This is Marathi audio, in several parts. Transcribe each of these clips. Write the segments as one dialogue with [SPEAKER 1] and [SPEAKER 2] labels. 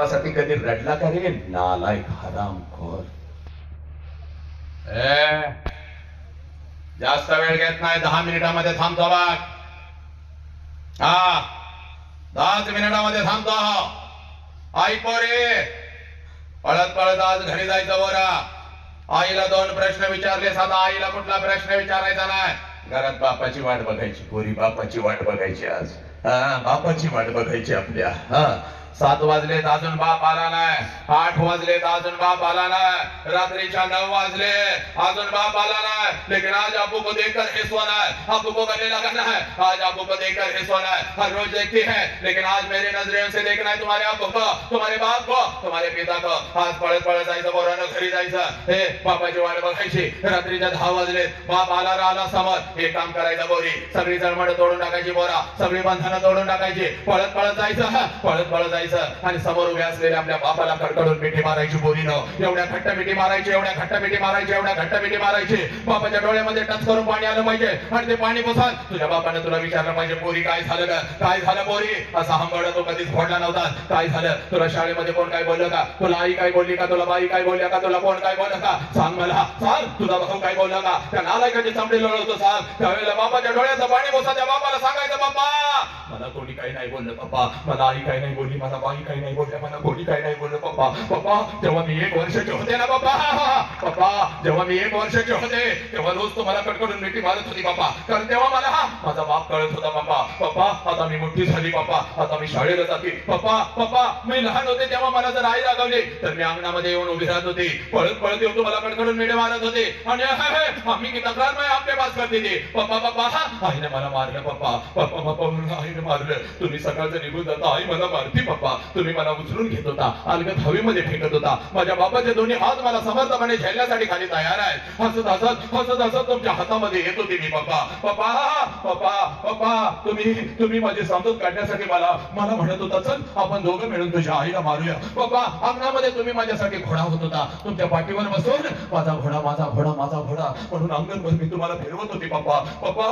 [SPEAKER 1] बापासाठी कधी रडला का रे? नालायक हरामखोर ए जास्त वेळ घेत नाही दहा मिनिटामध्ये थांबतो बघ हा दहाच मिनिटामध्ये थांबतो आई पोरे पळत पळत आज घरी जायचं बोरा. आईला दोन प्रश्न विचारले साधा आईला कुठला प्रश्न विचारायचा नाही? घरात बापाची वाट बघायची पोरी बापाची वाट बघायची आज. हा बापाची वाट बघायची आपल्या. हा. सात वाजलेत अजून बाप आला नाही आठ वाजलेत अजून बाप आला नाही रात्रीच्या नऊ वाजले अजून बाप आला नहीं लेकिन आज आपको को देखकर हे सोना है, आपको को गले लगाना है, आज आपको को देखकर हे सोना है, हर रोज देखती है, लेकिन आज मेरे नज़रें से देखना है, तुम्हारे आपको को, तुम्हारे बाप को, तुम्हारे पिता को आज पळत पळत जायचं पोरानं घरी जायचं हे बापाची वाट बघायची रात्रीच्या दहा वाजले, बाप आला राहिला समोर हे काम करायचं बोरी सगळी जळमड तोडून टाकायची बोरा सगळी बंधनं तोडून टाकायची पळत पळत जायचं पळत पळत जायचं आणि समोर उभे असलेल्या आपल्या बापाला कडकडून मिठी मारायची बोरीनं एवढ्या घट्ट मिठी मारायची एवढ्या घट्ट मिठी मारायची एवढ्या घट्ट मिठी मारायची. बापाच्या डोळ्यामध्ये टच करून पाणी आलं पाहिजे. आणि ते पाणी पुसाल. तुझ्या बापाने तुला विचारलं पाहिजे पोरी काय झालं का काय झालं पोरी? असा हंबड तो कधीच फोडला नव्हता. काय झालं? तुला शाळेमध्ये कोण काय बोललं का? तुला आई काय बोलली का? तुला बाई काय बोलल्या का? तुला कोण काय बोललं का? सांग मला. सांग. तुझा भाऊ काय बोलला का? त्या नालायकाची चमडी लढवतो सांग. त्यावेळेला बापाच्या डोळ्याचं पाणी पुसा त्या बापाला सांगायचं बाप्पा मला कोणी काही नाही बोललं पप्पा. मला आई काही नाही बोलली मला बाई काही नाही बोलल्या मला कोणी काही नाही बोललं पप्पा. पप्पा तेव्हा मी एक वर्षाचे होते ना पप्पा. पप्पा जेव्हा मी एक वर्षाचे होते तेव्हा रोज तुम्हाला कडकडून मिठी मारत होती पप्पा कारण तेव्हा मला हा माझा बाप कळत होता पप्पा पप्पा आता मी मोठी झाली पप्पा आता मी शाळेला जाते. पप्पा पप्पा मी लहान होते तेव्हा मला जर आई रागवली तर मी अंगणामध्ये येऊन उभी राहत होती. पळत पळत येऊन तुम्हाला कडकडून मिठी मारत होते. आणि आम्ही की तक्रार नाही आपल्या पास करते ते. पप्पा पप्पा हा आईने मला मारलं पप्पा पप्पा पप्पा म्हणून आईने मारलं. तुम्ही सकाळचं निघून जाता आई मला मारती पप्पा तुम्ही मला उचलून घेत होता. अलगद हवेमध्ये फेकत होता. माझ्या बाबाचे दोन्ही हात मला समर्थपणे करण्यासाठी खाली तयार आहेत. हसत हसत हसत हसत तुमच्या हातामध्ये येतो ते मी पप्पा. पप्पा पप्पा पप्पा तुम्ही तुम्ही माझी समजूत काढण्यासाठी मला मला म्हणत होता चल आपण दोघं मिळून तुझ्या आईला मारूया. पप्पा अंगणामध्ये तुम्ही माझ्यासाठी घोडा होत होता. तुमच्या पाठीवर बसून माझा घोडा माझा घोडा माझा घोडा. म्हणून अंगणभर मी तुम्हाला फिरवत होती पप्पा. पप्पा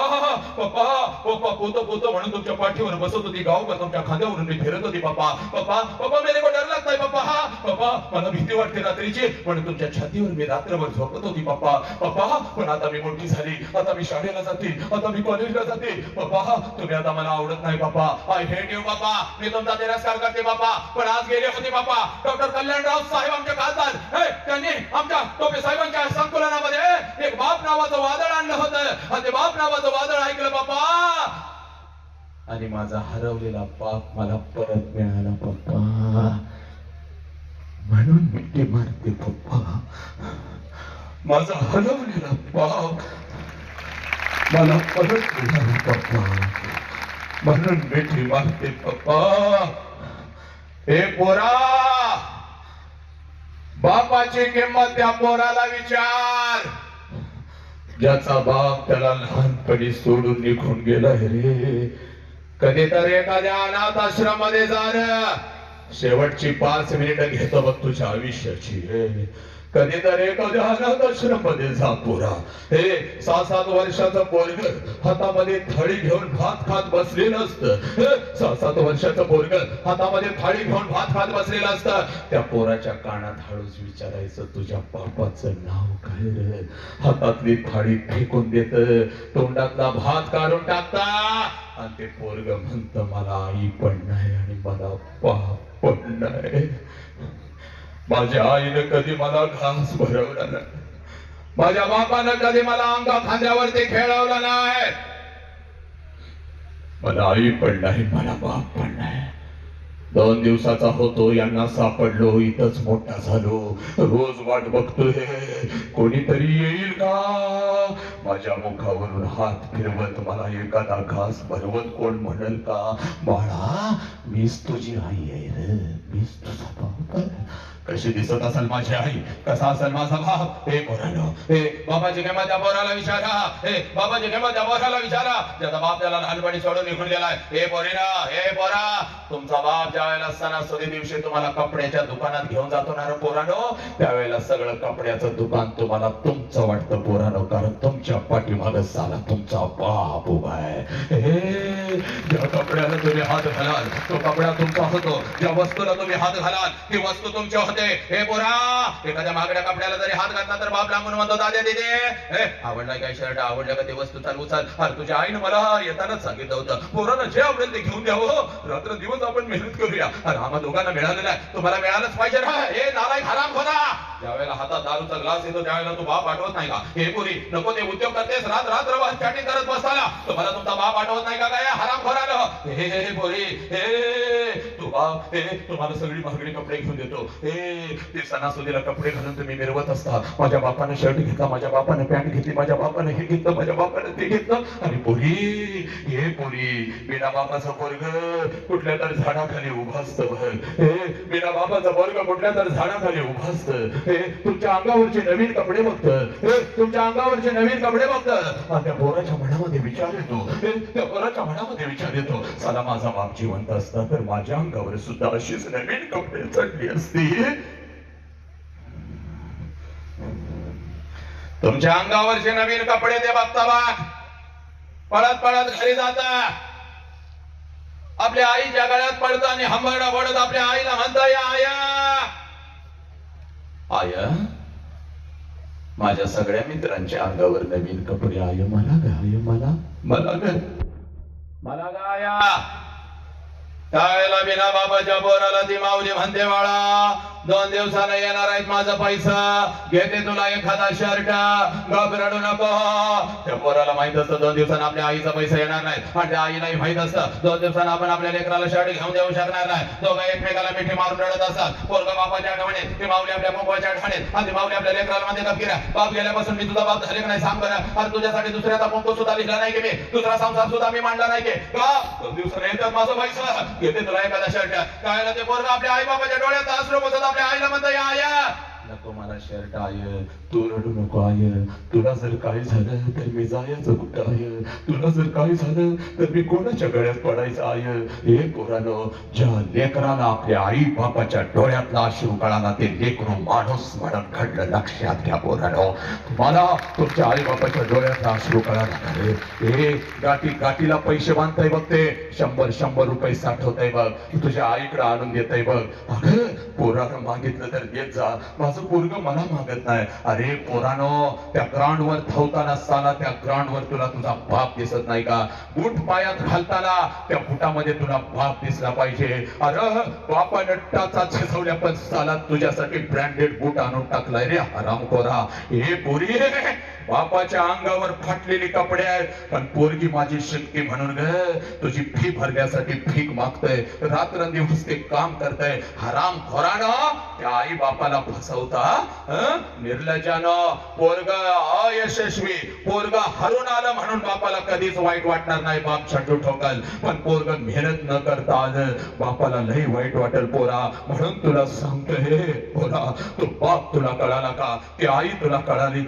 [SPEAKER 1] पप्पा पप्पा पोत पोत म्हणून तुमच्या पाठीवर बसत होती गावभर तुमच्या खांद्यावरून मी फिरत होती पप्पा. पप्पा पप्पा मेरे को डर लागताय पप्पा हा पप्पा. मला भीती वाटते रात्रीची म्हणून तुमच्या छातीवर मी रात्रभर झोपत होती पप्पा पप्पा पण आता मी मोठी झाली आता मी शाळेला जाते आता मी कॉलेजला जाते. पप्पा तुम्ही आता मला आवडत नाही पप्पा. आय हेट यू पप्पा. मी तुमचा तिरस्कार करते पप्पा. पण आज गेले होते पप्पा. डॉक्टर कल्याणराव साहेब आमच्या खासदार. त्यांनी आमच्या टोपे साहेबांच्या संकुलनामध्ये एक बाप नावाचं वादळ आणलं होतं. आणि ते बाप नावाचं वादळ ऐकलं पप्पा. आणि माझा हरवलेला बाप मला परत मिळाला पप्पा. म्हणून मिठी मारते पप्पा. माझा हलवलेला पाप. मला परत मिळाला पप्पा. म्हणून मिठी मारते पप्पा. हे पोरा! बापाची किंमत त्या पोराला विचार. ज्याचा बाप त्याला लहानपणी सोडून निघून गेला रे. कधीतरी एखाद्या अनाथ आश्रमामध्ये जा रे. शेवटची पाच मिनिट घेतो बघ तुझ्या आयुष्याची. रे कधीतरी एखाद्या अनाथ जा पोरा. हे सात सात वर्षाचं पोरग हातामध्ये थाळी घेऊन भात खात बसलेलं असतं. सात सहा सात वर्षाचं पोरग हातामध्ये थाळी घेऊन भात खात बसलेलं असतं. त्या पोराच्या कानात हळूच विचारायचं तुझ्या बापाचं नाव काय रे? हातातली थाळी फेकून देत. तोंडातला भात काढून टाकता. आणि ते पोरग म्हणत मला आई पण नाही आणि मला बाप पण नाही. माझ्या आईनं कधी मला घास भरवला नाही. माझ्या बापानं कधी मला अंगा खांद्यावरती खेळवलं नाही. मला आई पण नाही मला बाप पण नाही. दोन दिवसाचा होतो यांना सापडलो इथंच मोठा झालो. रोज वाट बघतोय. कोणीतरी येईल का? माझ्या मुखावरून हात फिरवत मला एखादा घास भरवत कोण म्हणल का? बाळा मीच तुझी आई आहे रे. मीच तुझा कशी दिसत असेल माझी आई? कसा असेल माझा बाप? हे पोरानो हे बाबाजी काय माझ्या पोराला विचारा. हे बाबाजी काय माझ्या पोराला विचारा. ज्याचा बाप त्याला लहानपणी सोडून निघून गेलाय. हे पोरीना हे पोरा तुमचा बाप ज्या वेळेला सणासुदी दिवशी तुम्हाला कपड्याच्या दुकानात घेऊन जातो ना पोरानो त्यावेळेला सगळं कपड्याचं दुकान तुम्हाला तुमचं वाटतं पोरानो कारण तुमच्या पाठीमागच झाला तुमचा बाप उभा आहे. हे ज्या कपड्याला तुम्ही हात घालाल तो कपडा तुमचा होतो. ज्या वस्तूला तुम्ही हात घालाल ती वस्तू तुमच्या होते हे पोरा एखाद्या महागड्या कपड्याला जरी हात घातला तर बाप लांबून म्हणतो दादे दिदे आवडला आवडलाय काय शर्ट आवडलं का ते वस्तू चालू चाल अरे तुझ्या आईनं मला येतानाच सांगितलं होतं. पोरांना जे आवडेल ते घेऊन द्यावं. रात्र दिवस आपण मेहनत करूया. अरे आम्हा दोघांना मिळालेला आहे तुम्हाला मिळालंच पाहिजे ना. हे नालायक हराम खोरा ज्यावेळेला हातात दारूचा ग्लास येतो त्यावेळेला तू बाप आठवत नाही का? हे पुरी नको ते उद्योग करतेस रात रात्रभर चॅटिंग करत बसताना तुम्हाला तुमचा बाप आठवत नाही का काय हराम खोरानं हे हे हे पोरी हे बाप हे तुम्हाला सगळी महागडी कपडे घेऊन देतो. हे ते सणासुदीला कपडे घालून तुम्ही मिरवत असता. माझ्या बापाने शर्ट घेतला माझ्या बापाने पॅन्ट घेतली माझ्या बापाने हे घेतलं माझ्या बापाने ते घेतलं. आणि पोरी हे पोरी बिना बापाचा वर्ग कुठल्या तर झाडाखाली उभा असतं. हे बिना बापाचा वर्ग कुठल्या तर झाडाखाली उभा असतं. हे तुमच्या अंगावरचे नवीन कपडे बघत. हे तुमच्या अंगावरचे नवीन कपडे बघत. आणि त्या पोराच्या मनामध्ये विचार येतो. त्या पोराच्या मनामध्ये विचार येतो. चला माझा बाप जिवंत असता तर माझ्या अंगावर सुद्धा अशीच नवीन कपडे चढली असती तुमच्या अंगावरचे नवीन कपडे ते बघता बा पळत पळत घरी जाता आपल्या आईच्या गळ्यात पडत आणि हंबरडा पडत आपल्या आईला म्हणता या आया आया माझ्या सगळ्या मित्रांच्या अंगावर नवीन कपडे आय मला ग आय मला मला ग मला ग आया त्यावेळेला बिना बाबाच्या बोराला ती माऊली म्हणते बाळा दोन दिवसानं येणार आहेत माझा पैसा. घेते तुला एखादा शर्ट. गप नको. त्या पोराला माहीत असतं दोन दिवसानं आपल्या आईचा पैसा येणार नाही. आणि त्या आईलाही माहीत असतं दोन दिवसानं आपण आपल्या लेकराला शर्ट घेऊन देऊ शकणार नाही. दोघं एकमेकाला मिठी मारून रडत असतात. पोरगा बापाच्या आठवणे ती माऊली आपल्या कुंकवाच्या आठवणे आणि ती माऊली आपल्या लेकराला म्हणते गप गिरा बाप गेल्यापासून मी तुझा बाप झाले नाही सांग बरं. अरे तुझ्यासाठी दुसऱ्याचा कुंकू सुद्धा लिहिला नाही की मी. दुसरा संसार सुद्धा मी मांडला नाही की. का दोन दिवसानं येतात माझा पैसा. घेते तुला एखादा शर्ट. काय ते पोरगा आपल्या आई बाबाच्या डोळ्यात आसरू बसत आपल्या आईला म्हणतो या या. मला तू रडू नको आय तुला जर काही झालं तर मी जायचं कुठं आय तुला जर काही झालं तर मी कोणाच्या गळ्यात पडायचं आय हे पोरानो ज्या लेकराला आपल्या आई बापाच्या डोळ्यातला अश्रू कळाला ते लेकरू माणूस म्हणून घडलं लक्षात घ्या पोरानो. मला तुमच्या आई बापाच्या डोळ्यातला अश्रू कळाला हे गाठी गाठीला पैसे बांधताय बघ ते. शंभर शंभर रुपये साठवताय बघ. तुझ्या आईकडे आणून देताय बघ. अगं पोरानं मागितलं तर देत जा. माझं पोरग मला मागत नाही अरे पोरानो त्या ग्राउंड वर धावताना असताना त्या ग्राउंड वर तुला तुझा बाप दिसत नाही का? बूट पायात घालताना त्या बुटामध्ये तुला बाप दिसला पाहिजे. अरे बापा नट्टाचा झिजवल्या पण साला तुझ्यासाठी ब्रँडेड बूट आणून टाकलाय रे हरामखोरा हे पोरी बापाच्या अंगावर फाटलेले कपडे आहेत पण पोरगी माझी शक्ती म्हणून ग. तुझी फी भरण्यासाठी भीक मागतय. रात्रंदिवस ते काम करतय. हराम खोरानं त्या आई बापाला फसवता हं? पोरगा अयशस्वी पोरगा हरून आलं म्हणून बापाला कधीच वाईट वाटणार नाही बाप छाटू ठोकल पण पोरग मेहनत न करता आलं बापाला लई वाईट वाटेल पोरा म्हणून तुला सांगतोय पोरा तू बाप तुला कळाला का ती आई तुला कळाली